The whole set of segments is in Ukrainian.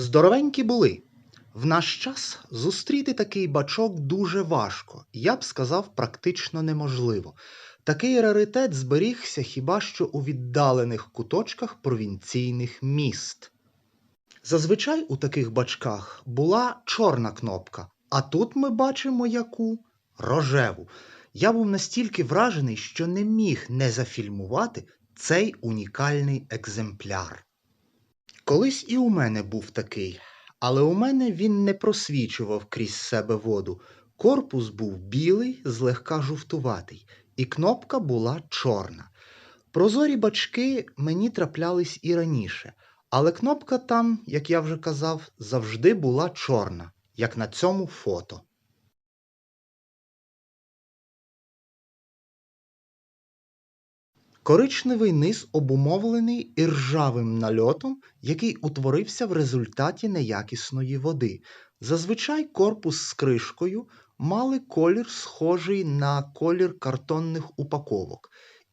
Здоровенькі були. В наш час зустріти такий бачок дуже важко, я б сказав, практично неможливо. Такий раритет зберігся хіба що у віддалених куточках провінційних міст. Зазвичай у таких бачках була чорна кнопка, а тут ми бачимо яку рожеву. Я був настільки вражений, що не міг не зафільмувати цей унікальний екземпляр. Колись і у мене був такий, але у мене він не просвічував крізь себе воду. Корпус був білий, злегка жовтуватий, і кнопка була чорна. Прозорі бачки мені траплялись і раніше, але кнопка там, як я вже казав, завжди була чорна, як на цьому фото. Коричневий низ обумовлений іржавим нальотом, який утворився в результаті неякісної води. Зазвичай корпус з кришкою мали колір схожий на колір картонних упаковок.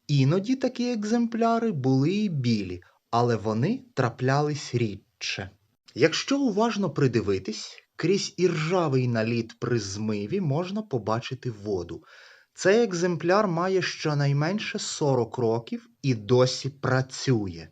Іноді такі екземпляри були і білі, але вони траплялись рідше. Якщо уважно придивитись, крізь іржавий наліт при змиві можна побачити воду. Цей екземпляр має щонайменше 40 років і досі працює.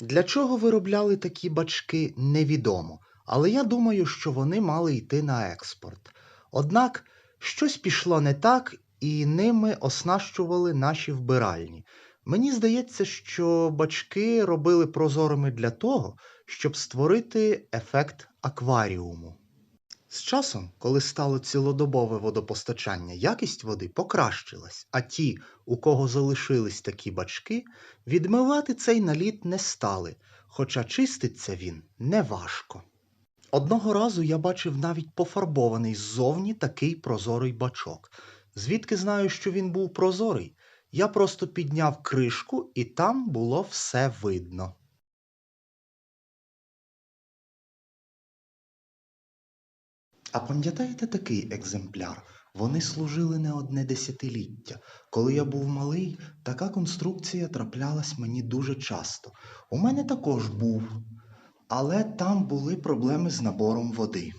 Для чого виробляли такі бачки, невідомо, але я думаю, що вони мали йти на експорт. Однак щось пішло не так, і ними оснащували наші вбиральні. Мені здається, що бачки робили прозорими для того, щоб створити ефект акваріуму. З часом, коли стало цілодобове водопостачання, якість води покращилась, а ті, у кого залишились такі бачки, відмивати цей наліт не стали, хоча чиститься він неважко. Одного разу я бачив навіть пофарбований ззовні такий прозорий бачок. Звідки знаю, що він був прозорий? Я просто підняв кришку, і там було все видно. А пам'ятаєте такий екземпляр? Вони служили не одне десятиліття. Коли я був малий, така конструкція траплялась мені дуже часто. У мене також був, але там були проблеми з набором води.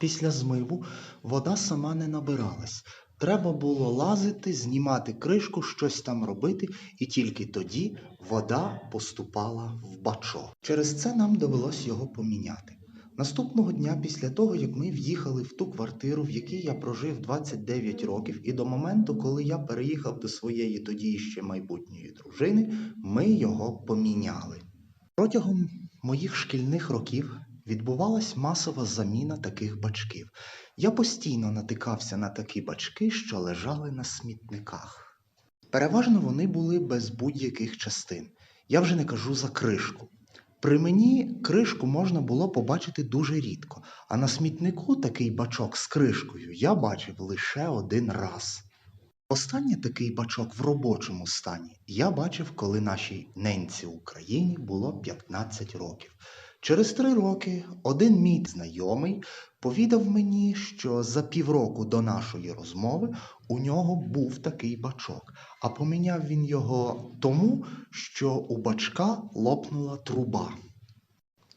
Після змиву вода сама не набиралась. Треба було лазити, знімати кришку, щось там робити, і тільки тоді вода поступала в бачок. Через це нам довелось його поміняти. Наступного дня, після того, як ми в'їхали в ту квартиру, в якій я прожив 29 років, і до моменту, коли я переїхав до своєї тоді ще майбутньої дружини, ми його поміняли. Протягом моїх шкільних років відбувалась масова заміна таких бачків. Я постійно натикався на такі бачки, що лежали на смітниках. Переважно вони були без будь-яких частин. Я вже не кажу за кришку. При мені кришку можна було побачити дуже рідко, а на смітнику такий бачок з кришкою я бачив лише один раз. Останній такий бачок в робочому стані я бачив, коли нашій ненці Україні було 15 років. Через три роки один мій знайомий повідав мені, що за півроку до нашої розмови у нього був такий бачок, а поміняв він його тому, що у бачка лопнула труба.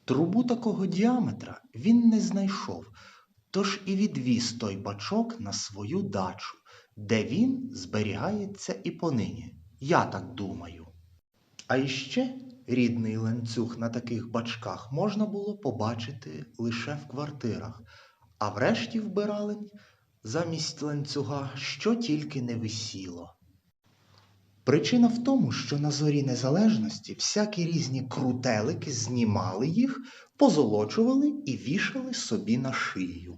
Трубу такого діаметра він не знайшов, тож і відвіз той бачок на свою дачу, де він зберігається і понині. Я так думаю. А іще рідний ланцюг на таких бачках можна було побачити лише в квартирах, а врешті вбиралень замість ланцюга що тільки не висіло. Причина в тому, що на зорі незалежності всякі різні крутелики знімали їх, позолочували і вішали собі на шию.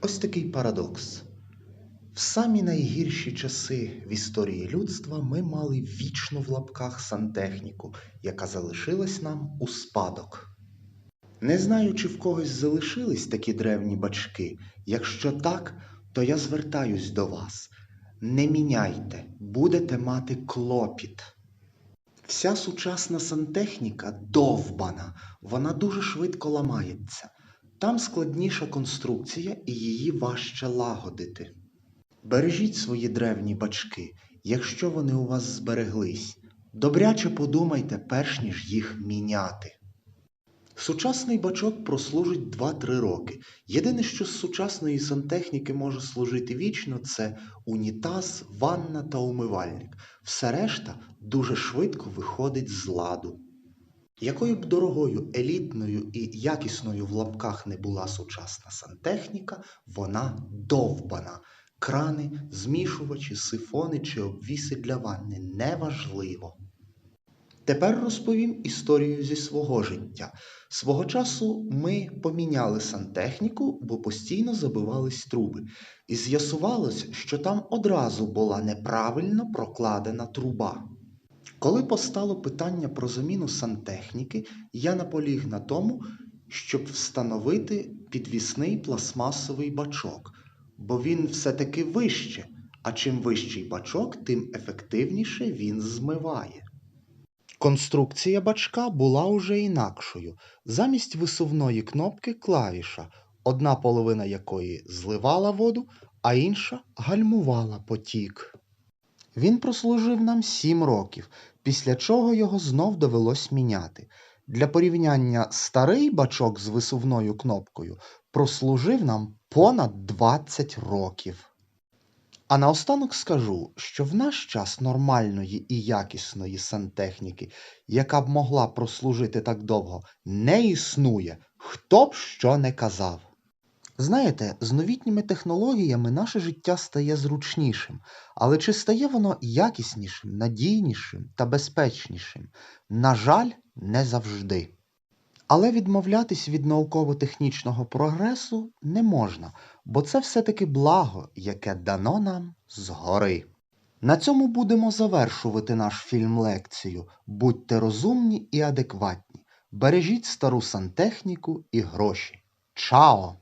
Ось такий парадокс. В самі найгірші часи в історії людства ми мали вічну в лапках сантехніку, яка залишилась нам у спадок. Не знаю, чи в когось залишились такі древні бачки. Якщо так, то я звертаюсь до вас. Не міняйте, будете мати клопіт. Вся сучасна сантехніка довбана, вона дуже швидко ламається. Там складніша конструкція і її важче лагодити. Бережіть свої древні бачки, якщо вони у вас збереглись. Добряче подумайте, перш ніж їх міняти. Сучасний бачок прослужить 2-3 роки. Єдине, що з сучасної сантехніки може служити вічно, це унітаз, ванна та умивальник. Все решта дуже швидко виходить з ладу. Якою б дорогою, елітною і якісною в лапках не була сучасна сантехніка, вона довбана. Крани, змішувачі, сифони чи обвіси для ванни неважливо. Тепер розповім історію зі свого життя. Свого часу ми поміняли сантехніку, бо постійно забивались труби. І з'ясувалось, що там одразу була неправильно прокладена труба. Коли постало питання про заміну сантехніки, я наполіг на тому, щоб встановити підвісний пластмасовий бачок, бо він все-таки вище, а чим вищий бачок, тим ефективніше він змиває. Конструкція бачка була уже інакшою. Замість висувної кнопки клавіша, одна половина якої зливала воду, а інша гальмувала потік. Він прослужив нам сім років, після чого його знов довелось міняти. Для порівняння старий бачок з висувною кнопкою прослужив нам понад 20 років. А наостанок скажу, що в наш час нормальної і якісної сантехніки, яка б могла прослужити так довго, не існує, хто б що не казав. Знаєте, з новітніми технологіями наше життя стає зручнішим, але чи стає воно якіснішим, надійнішим та безпечнішим? На жаль, не завжди. Але відмовлятись від науково-технічного прогресу не можна, бо це все-таки благо, яке дано нам згори. На цьому будемо завершувати наш фільм-лекцію. Будьте розумні і адекватні. Бережіть стару сантехніку і гроші. Чао!